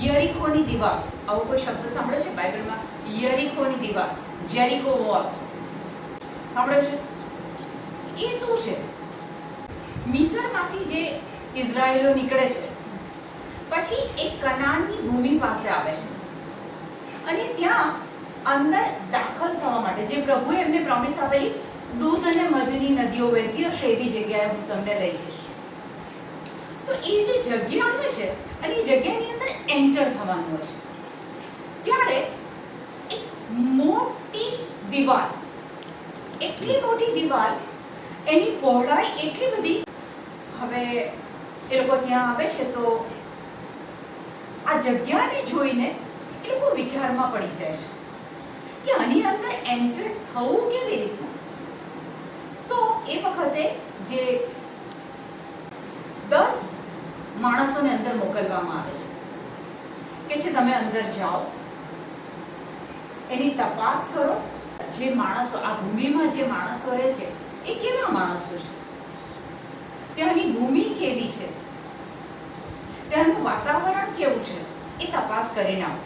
યરીખોની દીવા. આવો કોઈ શબ્દ સાંભળ્યો છે બાઇબલમાં? યરીખોની દીવા. જેરિકો વોલ સાંભળ્યો છે? એ શું છે? મિસરમાંથી જે ઇઝરાયલો નીકળે છે, પછી એક કનાનની ભૂમિ પાસે આવે છે. અને ત્યાં અંદર દાખલ થવા માટે જે પ્રભુએ એમને પ્રોમિસ આપેલી, દૂધ અને મધની નદીઓ વહેતી હશે એવી જગ્યાએ હું તમને લઈ જઈશ. તો એ જે જગ્યા આવે છે, અને એ જગ્યાની અંદર એન્ટર થવાનું હોય છે. ત્યારે એક મોટી દિવાલ, એટલી મોટી દિવાલ, એની પહોળાઈ એટલી બધી, હવે એ લોકો ત્યાં આવે છે તો આ જગ્યાને જોઈને એ લોકો વિચારમાં પડી જાય છે કે આની અંદર એન્ટર થવું કેવી રીતનું? તો એ વખતે જે દસ માણસોને અંદર મોકલવામાં આવે છે. કે છે તમે અંદર જાઓ. એની તપાસ કરો. જે માણસો, આ ભૂમિમાં જે માણસો રહે છે, એ કેવા માણસો છે? ત્યાંની ભૂમિ કેવી છે? ત્યાંનું વાતાવરણ કેવું છે? એ તપાસ કરી નાખો.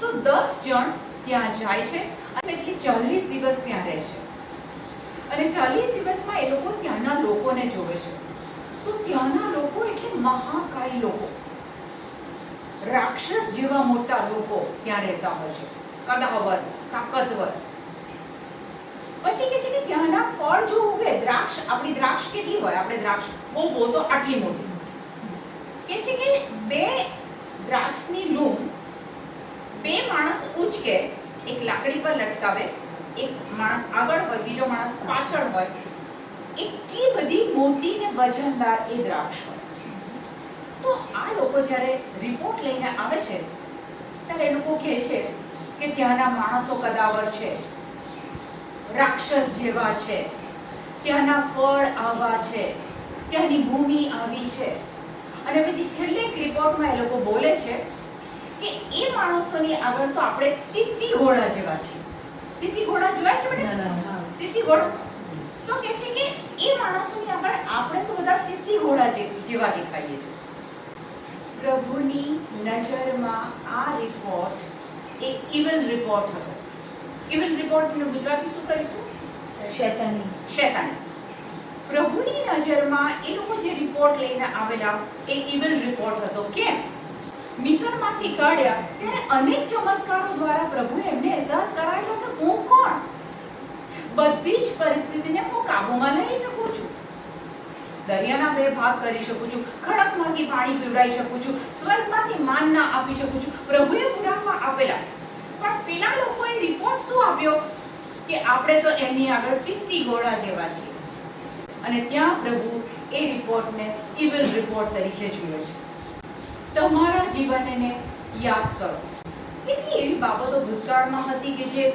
તો દસ જણ ત્યાં જાય છે અને એટલે ચાલીસ દિવસ ત્યાં રહે છે. અને ચાલીસ દિવસમાં એ લોકો ત્યાંના લોકોને જોવે છે. તો ત્યાંના લોકો એટલે મહાકાય લોકો. રાક્ષસ જેવા મોટા લોકો ત્યાં રહેતા હોય છે. કદાવર તાકતવર. પછી કે છે કે ત્યાંના ફળ જો ઉગે, દ્રાક્ષ, આપણી દ્રાક્ષ કેટલી હોય? આપણે દ્રાક્ષ બહુ બહુ તો આટલી મોટી. કે છે કે બે દ્રાક્ષની લૂમ બે માણસ ઉચકે એક લાકડી પર લટકાવે, એક માણસ આગળ હોય, બીજો માણસ પાછળ હોય, એટલી બધી મોટી ને વજનદાર એ દ્રાક્ષ હોય. તો આ લોકો જ્યારે રિપોર્ટ લઈને આવે છે ત્યારે એ લોકો કહે છે કે ત્યાંના માણસો કદાવર છે રાક્ષસ જેવા છે ત્યાંના ફળ આવા છે ત્યાંની ભૂમિ આવી છે. અને પછી છેલ્લે એક રિપોર્ટમાં એ લોકો બોલે છે કે એ માણસોની આગળ તો આપણે તીતી ઘોડા જેવા છીએ. તીતી ઘોડા જોયા છે બેટા તીતી ઘોડો? તો કહે છે કે એ માણસોની આગળ આપણે તો બધા તીતી ઘોડા જેવા દેખાઈએ છીએ. પ્રભુની નજરમાં આ રિપોર્ટ એ ઇવલ રિપોર્ટ હતો. ઇવલ રિપોર્ટને ગુજરાતી શું કરીશું? શેતાની. શેતાની. પ્રભુની નજરમાં એ લોકો જે રિપોર્ટ લઈને આવેલા એ ઇવલ રિપોર્ટ હતો. કેમ? મિસરમાંથી કાઢ્યા ત્યારે અનેક ચમત્કારો દ્વારા પ્રભુએ એમને અહેસાસ કરાવ્યો કે હું કોણ? બધી જ પરિસ્થિતિને હું કાબૂમાં લઈ શકું છું. દરિયાના બે ભાગ કરી શકું છું, ખડકમાંથી પાણી પીવડાવી શકું છું, સ્વર્ગમાંથી માનના આપી શકું છું. પ્રભુએ પુરાણમાં આપેલા. પણ પેલા લોકોએ રિપોર્ટ શું આપ્યો? કે આપણે તો એમની આગળ તીતી ઘોડા જેવા છીએ. અને ત્યાં પ્રભુ એ રિપોર્ટને ઇવલ રિપોર્ટ તરીકે જુએ છે. તમારા જીવનને યાદ કરો. કેટલી એવી બાબતો ભૂતકાળમાં હતી કે જે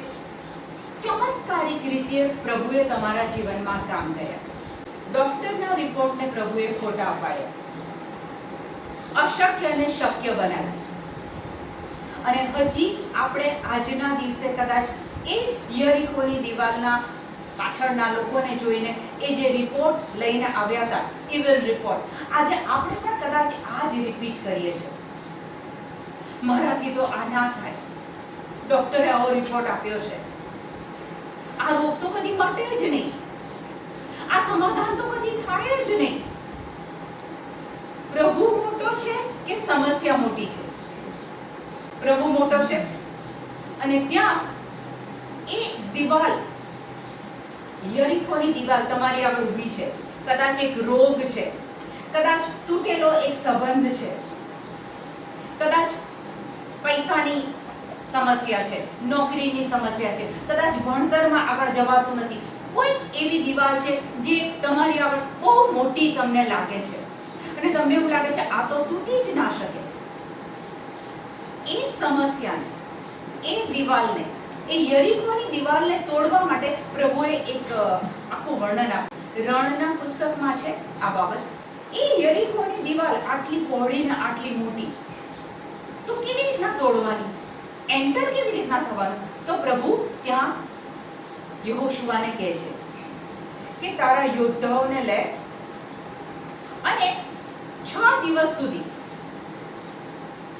ચમત્કારિક રીતે પ્રભુએ તમારા જીવનમાં કામ કર્યા. ડોક્ટરના રિપોર્ટને પ્રભુએ ખોટા પાડ્યા અશક્યને શક્ય બનાવ્યું. અને હજી આપણે આજના દિવસે કદાચ એ જ યરીખોની દિવાલના પાછળના લોકોને જોઈને એ જે રિપોર્ટ લઈને આવ્યા હતા ઇવલ રિપોર્ટ આજે આપણે પણ કદાચ આ જ રિપીટ કરીએ છીએ. મારાથી તો આ ના થાય. ડોક્ટરે આવો રિપોર્ટ આપ્યો છે. આ રોગ તો કદી મટે જ નહીં. આ સમાધાન તો કદી થાય જ નહીં. પ્રભુ મોટો છે કે સમસ્યા મોટી છે? પ્રભુ મોટો છે? અને ત્યાં એ દિવાલ યરીકોની દિવાલ તમારી આગળ ઊભી છે. કદાચ એક રોગ છે. કદાચ તૂટેલો એક સંબંધ છે. કદાચ પૈસાની સમસ્યા છે, નોકરીની સમસ્યા છે. કદાચ ભણતરમાં આગળ જવાતું નથી. કોઈ એવી દિવાલ છે જે તમારી આગળ બહુ મોટી તમને લાગે છે? અને તમને એવું લાગે છે, આ તો તૂટી જ ના શકે. એ સમસ્યાને, એ દિવાલને, એ યરીકોની દિવાલને તોડવા માટે પ્રભુએ એક આખું વર્ણન આપ્યું. રણના પુસ્તકમાં છે આ બાબત. એ યરીકોની દિવાલ આટલી પહોળી ને આટલી મોટી, તો કેવી રીતના તોડવાની? એન્ટર કેવી રીતના થવાનું? તો પ્રભુ ત્યાં યહોશુઆને કહે છે કે તારા યોદ્ધાઓને લે અને છ દિવસ સુધી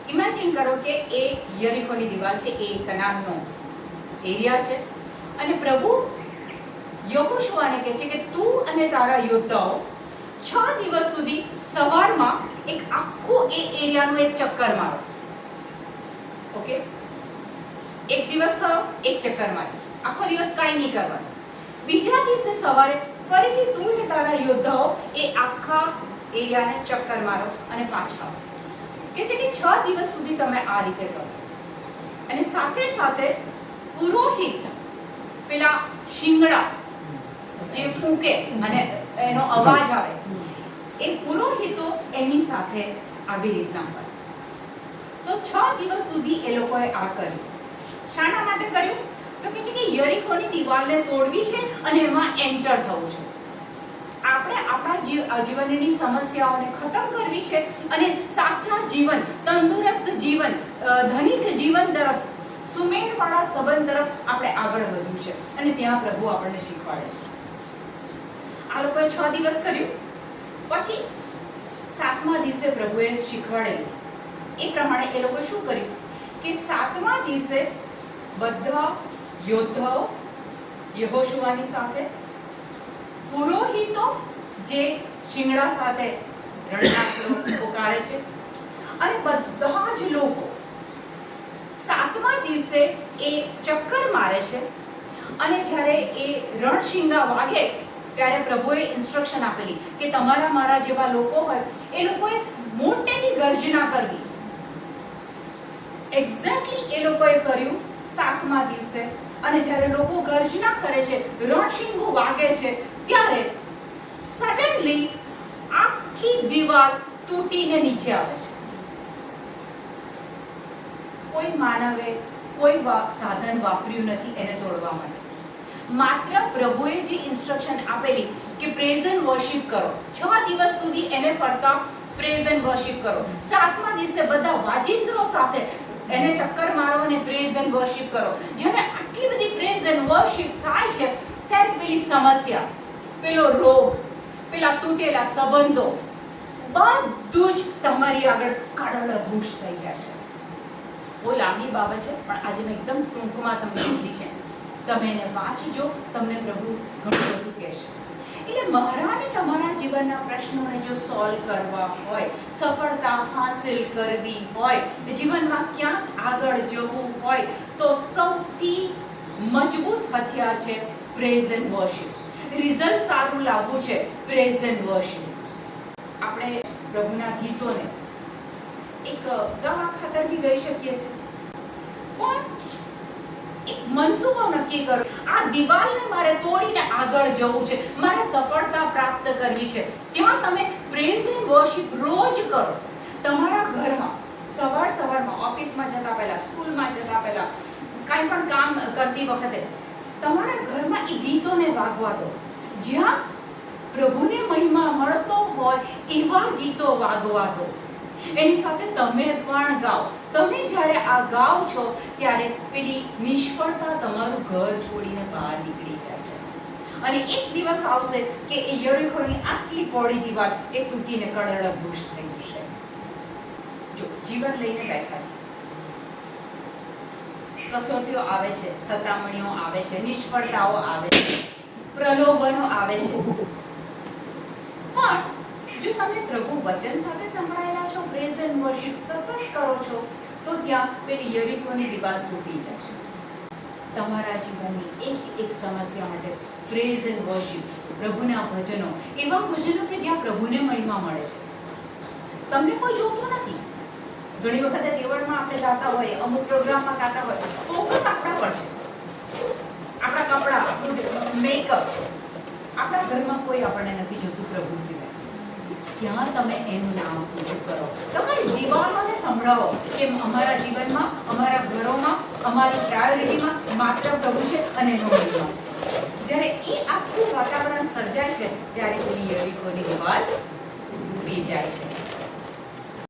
ઇમેજિન કરો કે એ યરીકોની દિવાલ છે, એ કનાનનો એરિયા છે અને પ્રભુ યહોશુઆને કહે છે કે તું અને તારા યોદ્ધાઓ છ દિવસ સુધી સવારમાં એક આખું એ એરિયાનું એક ચક્કર મારો. ઓકે? એક દિવસ એક ચક્કર મારી. આખો દિવસ કાંઈ નહીં કરવાનું. બીજા દિવસે સવારે ફરીથી તું ને તારા યોદ્ધાઓ એ આખા એરિયાને ચક્કર મારો અને પાછા કે છે કે છ દિવસ સુધી તમે આ રીતે કરો. અને સાથે સાથે પુરોહિત, પેલા શિંગડા જે ફૂંકે અને એનો અવાજ આવે, એ પુરોહિતો એની સાથે આવી રીતના હોય. તો છ દિવસ સુધી એ લોકોએ આ કર્યું. શાના માટે કર્યું? તો કે છે કે યરીકોની દિવાલને તોડવી છે અને એમાં એન્ટર થવું છે. આપણે આપણા જીવ જીવનની સમસ્યાઓને ખતમ કરવી છે અને સાચા જીવન, તંદુરસ્ત જીવન ધનિક જીવન તરફ, સુમેળવાળા સંબંધ તરફ આપણે આગળ વધવું છે અને ત્યાં પ્રભુ આપણને શીખવાડે છે. આ લોકોએ છ દિવસ કર્યું. પછી સાતમા દિવસે પ્રભુએ શીખવાડેલું. એ પ્રમાણે એ લોકોએ શું કર્યું? કે સાતમા દિવસે બધા યોદ્ધાઓ યહોશુઆની સાથે, પુરોહિતો જે શિંગડા સાથે પોકારે છે, અને બધા જ લોકો સાતમા દિવસે એ ચક્કર મારે છે, અને જ્યારે એ રણશિંગા વાગે, ત્યારે પ્રભુએ ઇન્સ્ટ્રક્શન આપેલી કે તમારા મારા જેવા લોકો હોય, એ લોકોએ મોટેથી ગર્જના કરવી. એક્ઝેક્ટલી એ લોકોએ કર્યું સાતમા દિવસે. અને જ્યારે લોકો ગર્જના કરે છે રણશિંગો વાગે છે, ત્યારે સડનલી આખી દીવાલ તૂટીને નીચે આવે છે. કોઈ માનવે કોઈ સાધન વાપર્યું નથી એને તોડવા માટે. માત્ર પ્રભુએ જે ઇન્સ્ટ્રક્શન આપેલી કે પ્રેઝન વર્શિપ કરો. છ દિવસ સુધી એને ફરતા પ્રેઝન વર્શિપ કરો. સાતમા દિવસે બધા વાજિંત્રો સાથે એને ચક્કર મારો અને પ્રેઝ એન્ડ વર્શિપ કરો. જ્યારે આટલી બધી પ્રેઝ એન્ડ વર્શિપ થાય છે, ત્યારે પેલી સમસ્યા, પેલો રોગ, પેલા તૂટેલા સંબંધો, બધું જ તમારી આગળ કડલભૂષ થઈ જાય છે. બહુ લાંબી બાબત છે, પણ આજે મેં એકદમ ટૂંકમાં તમને કીધી છે. તમે એને વાંચજો, તમને પ્રભુ ઘણું બધું કહેશે. એટલે મહારાને તમારા જીવનના પ્રશ્નોને જો સોલ્વ કરવા હોય, સફળતા હાંસિલ કરવી હોય, જીવનમાં ક્યાંક આગળ જવું હોય, તો સૌથી મજબૂત હથિયાર છે પ્રેઝ એન્ડ વર્શિપ રિઝલ્ટ સારું લાવવું છે પ્રેઝ એન્ડ વર્શિપ આપણે પ્રભુના ગીતોને એક ગવા ખાતર બી ગઈ શકીએ છીએ. પણ મનસૂબો નક્કી કરો. આ દિવાલને મારે તોડીને આગળ જવું છે. મારે સફળતા પ્રાપ્ત કરવી છે. ત્યાં તમે પ્રેઝ એન્ડ વર્શિપ રોજ કરો. તમારા ઘરમાં, સવાર સવારમાં, ઓફિસમાં જતા પહેલા, સ્કૂલમાં જતા પહેલા, કાંઈ પણ કામ કરતી વખતે તમારા ઘરમાં એ ગીતોને વાગવા દો. જ્યાં પ્રભુને મહિમા મળતો હોય એવા ગીતો વાગવા દો. એની સાથે તમે પણ ગાઓ. તમે જ્યારે આ ગાઓ છો, ત્યારે પેલી નિષ્ફળતા તમારું ઘર છોડીને બહાર નીકળી જાય છે. અને એક દિવસ આવશે કે એ યરીખોની આટલી પોળી દીવાલ એ તૂટીને કડડભૂષ થઈ જશે. જો જીવન લઈને બેઠા છે. કસોટીઓ આવે છે, સતામણીઓ આવે છે, નિષ્ફળતાઓ આવે છે, પ્રલોભનો આવે છે. જો તમે પ્રભુ વચન સાથે સંકળાયેલા છો પ્રેઝ એન્ડ વર્શિપ સતત કરો છો, તો ત્યાં પેલી યરીકોની દિવાલ તૂટી જશે. તમારા જીવનની એક એક સમસ્યા માટે પ્રેઝ એન્ડ વર્શિપ પ્રભુના ભજનો, એવા ભજનો કે જ્યાં પ્રભુને મહિમા મળે છે. તમને કોઈ જોતું નથી? ઘણી વખત કેવળમાં આપણે ગાતા હોય અમુક પ્રોગ્રામમાં ગાતા હોય ફોકસ આપણા પર છે. આપણા કપડાં મેકઅપ આપણા ઘરમાં કોઈ આપણને નથી જોતું પ્રભુ સિવાય. ત્યાં તમે એનું નામ ઊંચું કરો? તમારી દિવાલોને સંભળાવો કે અમારા જીવનમાં, અમારા ઘરોમાં, અમારી પ્રાયોરિટીમાં માત્ર પ્રભુ છે અને એનો મહિમા છે. જ્યારે એ આખું વાતાવરણ સર્જાય છે, ત્યારે પેલી યરીકોની દિવાલ તૂટી જાય છે.